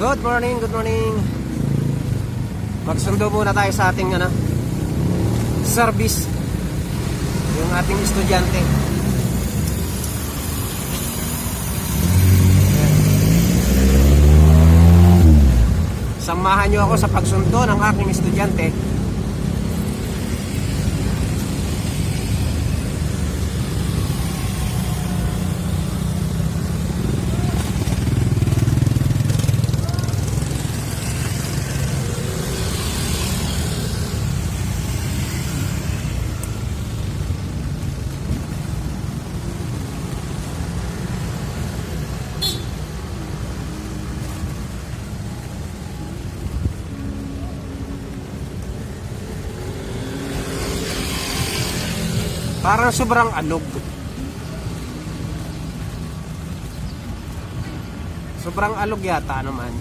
Good morning, good morning. Magsundo muna tayo sa ating ano, service. Yung ating estudyante. Samahan niyo ako sa pagsundo ng aking estudyante. Parang sobrang alog. Sobrang alog yata naman.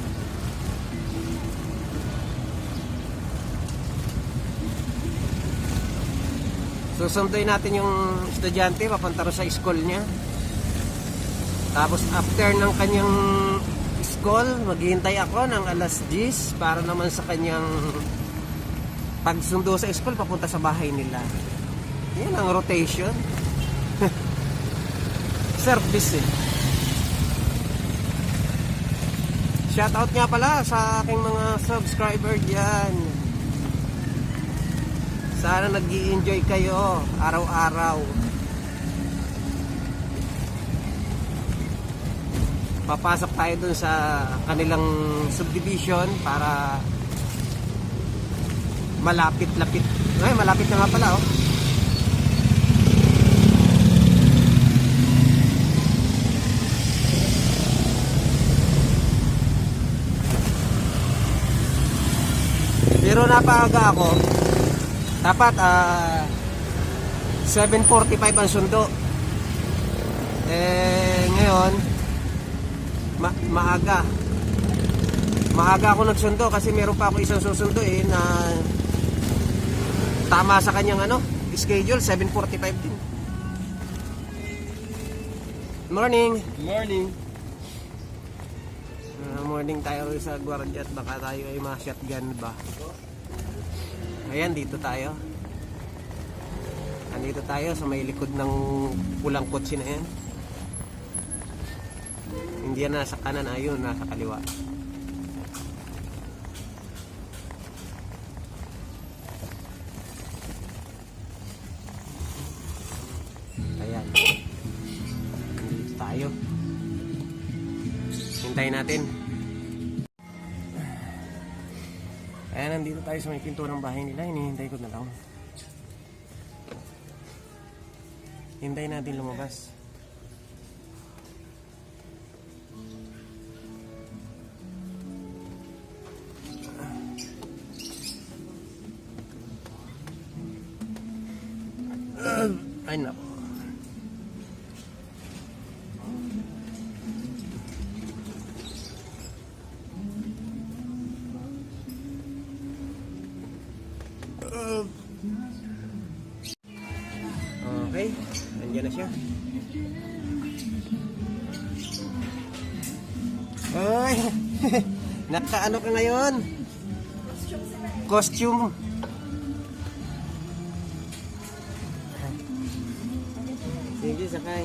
Susunduin natin yung estudyante papunta sa school niya. Tapos after ng kanyang school, maghihintay ako ng alas 10 para naman sa kanyang pagsundo sa school papunta sa bahay nila. Yan ang rotation. Service eh. Shoutout nga pala sa aking mga subscriber dyan. Sana nag enjoy kayo araw-araw. Papasok tayo dun sa kanilang subdivision para malapit-lapit. Ay, malapit na nga pala oh. Pero napaaga ako. Dapat ah 7.45 ang sundo. Eh ngayon ma maaga. Maaga ako nagsundo kasi meron pa ako isang susunduin na tama sa kanyang ano, schedule 7.45 din. Morning. Morning. Ah, morning tayo sa Guardia at baka tayo ay ma-shotgun ba. Ayan, dito tayo. Andito tayo sa may likod ng pulang kotse na yan. Hindi yan nasa kanan, ayun, nasa kaliwa. Ayan. Andito tayo. Hintayin natin. Nandito tayo sa may pinto ng bahay nila. Hinihintay ko na lang. Hintayin natin lumabas. Ay, nako. nakaano ka ngayon? Costume. Sige, sakay.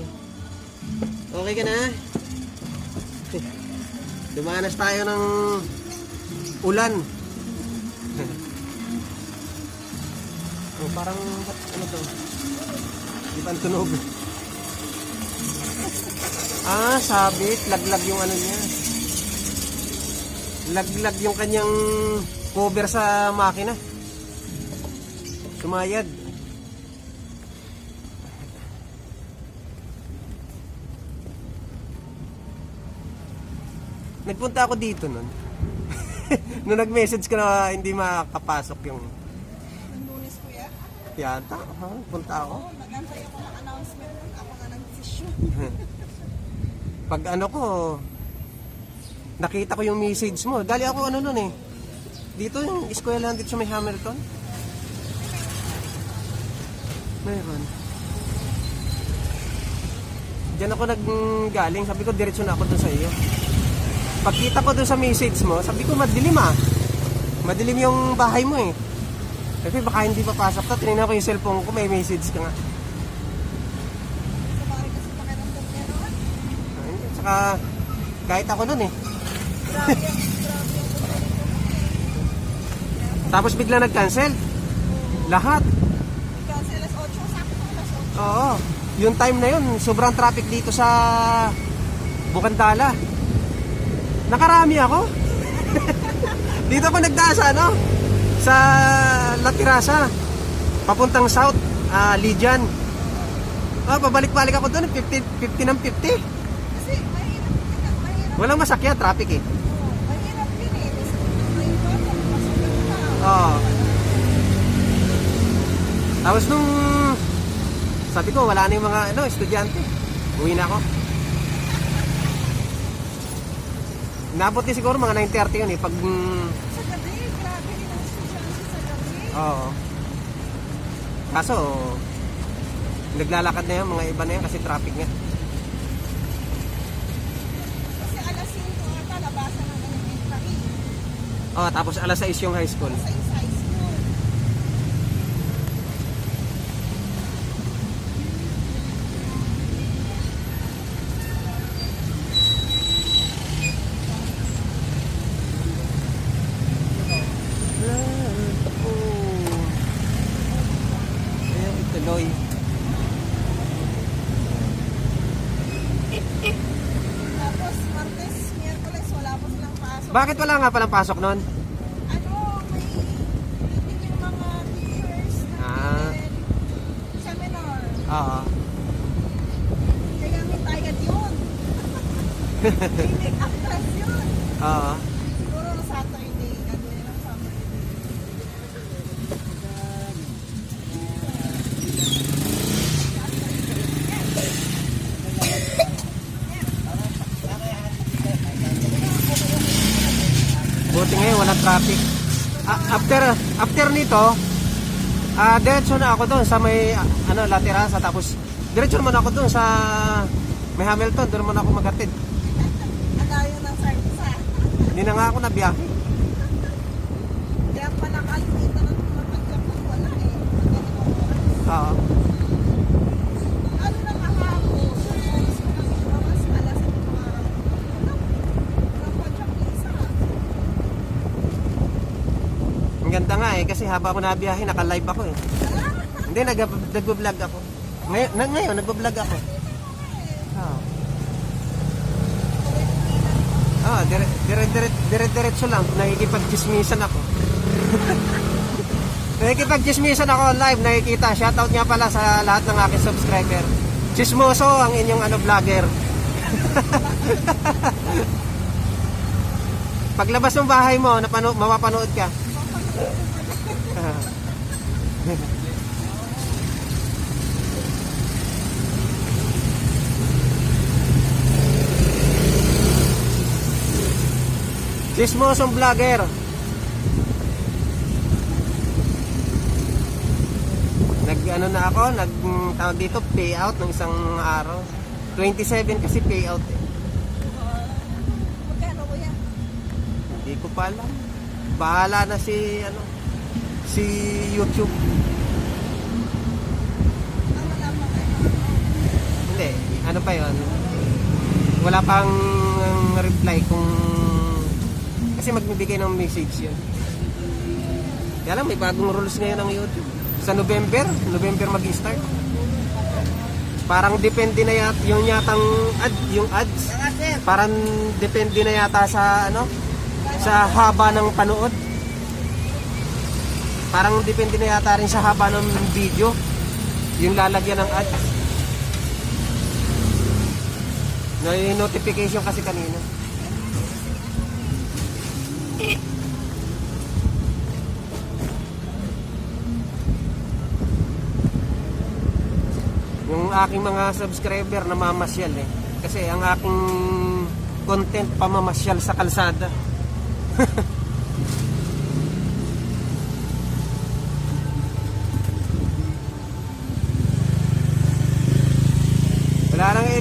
Okay ka na? Dumanas tayo ng ulan. oh, parang ano to? Ibang tunog. Ah, sabit. Laglag yung ano niya. Laglag yung kanyang cover sa makina. Sumayad. Nagpunta ako dito nun. Nung nag-message ka na hindi makakapasok yung lunes kuya, yata. Ha? Punta ako. oh, nagantay ako ng announcement. Ako nga nag-decision. Pag ano ko, nakita ko yung message mo. Dali ako ano nun eh. Dito yung eskwelahan dito sa may Hamilton. Meron. Diyan ako naggaling. Sabi ko, diretso na ako dun sa iyo. pagkita ko dun sa message mo, sabi ko madilim ah. Madilim yung bahay mo eh. Sabi baka hindi papasok to. Tinignan ko yung cellphone ko, may message ka nga. Kasi. Saka kahit ako nun eh. Tapos bigla nag-cancel. Lahat. Kasi alas 8, sakto alas 8. Oo. Yung time na yun, sobrang traffic dito sa Bukantala. Nakarami ako. dito ako nagdaan sa ano? Sa La Tirasa. Papuntang South, ah Lijan. Ah, pabalik-balik ako doon, 50, 50 ng 50. Kasi mahirap, mahirap. Walang masakyan, traffic eh. Oo. Tapos nung sabi ko wala na yung mga ano, estudyante. Uwi na ako. Nabot din siguro mga 9.30 yun eh. Pag, Sa gabi, grabe rin ang estudyante sa gabi. oo. Kaso, naglalakad na yan, mga iba na yan kasi traffic nga. Kasi alas 5 ata, labasan ng elementary. Oh, tapos alas 6 yung high school. Bakit wala nga palang pasok nun? Ano, may meeting yung mga teachers Ah. seminar. Oo. Kaya may tayad yun. Hindi actress yun. Oo. Siguro na Saturday, gagawin ng summer. Buti ngayon, walang traffic. Ah, after after nito, ah diretso na ako doon sa may ano, La Terraza tapos diretso naman ako doon sa may Hamilton, doon naman ako maghatid. Ang layo ng Sarsa. Hindi na nga ako nabiyahe. Kaya pala kalimitan ng mga pagkakot wala eh. Oo. Ano na kahapon, oras ko nang ibawas, alas at mga ano, walang pagkakisa. Ang ganda nga eh kasi haba ako nabiyahe, naka-live ako eh. Hindi nag nagbo-vlog ako. Ngayon, na, ngayon nagbo-vlog ako. Oo. Ah, dire dire dire dire diretso lang nakikipag-chismisan ako. nakikipag-chismisan ako live nakikita. Shoutout nga pala sa lahat ng aking subscriber. Chismoso ang inyong ano vlogger. Paglabas ng bahay mo, napano, mapapanood ka. Chismosong vlogger. Nag ano na ako, nag tawag dito payout ng isang araw. 27 kasi payout eh. Magkano ko yan? Hindi ko pa alam. Bahala na si ano si YouTube. Hindi, ano pa 'yon? Wala pang reply kung kasi magbibigay ng message 'yun. Kaya lang may bagong rules ngayon ng YouTube. Sa November, November mag-start. Parang depende na yata yung yatang ad, yung ads. Parang depende na yata sa ano sa haba ng panood. Parang depende na yata rin sa haba ng video yung lalagyan ng ads. May notification kasi kanina. Yung aking mga subscriber namamasyal eh. Kasi ang aking content pamamasyal sa kalsada.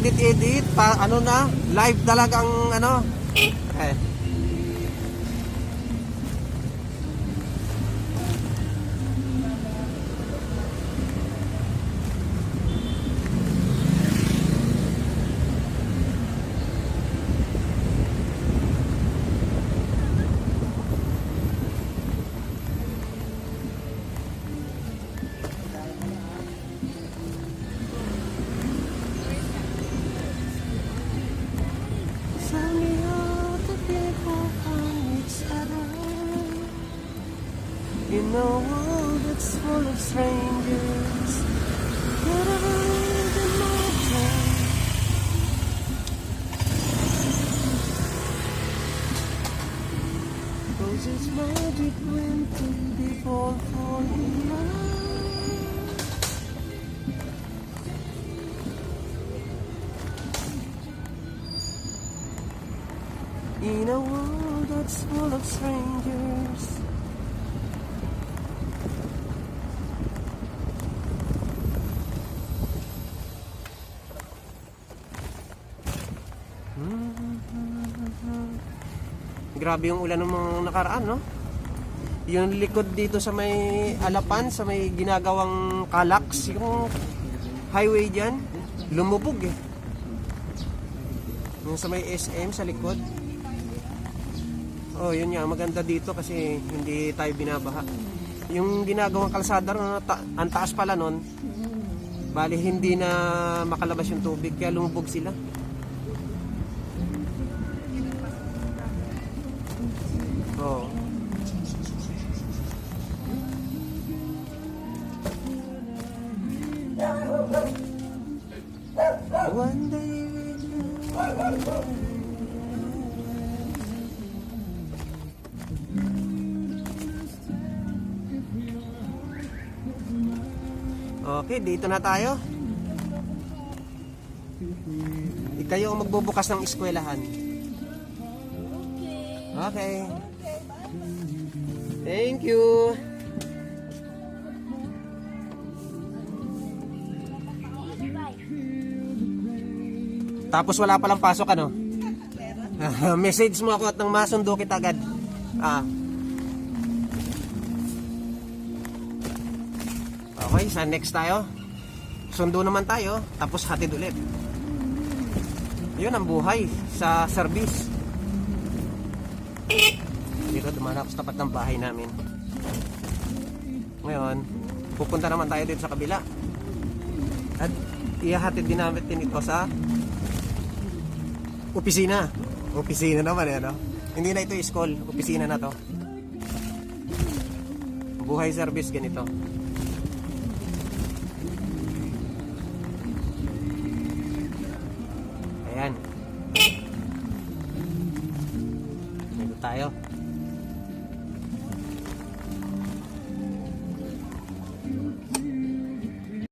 edit-edit, pa, ano na, live talagang ano. in a world that's full of strangers. But I in my dream. Roses magic winter before falling In a world that's full of strangers. Grabe yung ulan ng mga nakaraan, no? Yung likod dito sa may Alapan, sa may ginagawang Kalax, yung highway dyan, lumubog eh. Yung sa may SM sa likod. Oh, yun nga, maganda dito kasi hindi tayo binabaha. Yung ginagawang kalsada, ang taas pala nun, bali hindi na makalabas yung tubig, kaya lumubog sila. Okay, dito na tayo. Ikayo ang magbubukas ng eskwelahan. Okay. Thank you. Tapos wala palang pasok ano? Message mo ako at nang masundo kita agad. Ah. Okay, sa next tayo. Sundo naman tayo, tapos hatid ulit. Yun ang buhay sa service. Dito dumaan ako sa tapat ng bahay namin. Ngayon, pupunta naman tayo dito sa kabila. At ihahatid din namin ito sa opisina. Opisina naman eh, ano? Hindi na ito school, opisina na to. Buhay service ganito.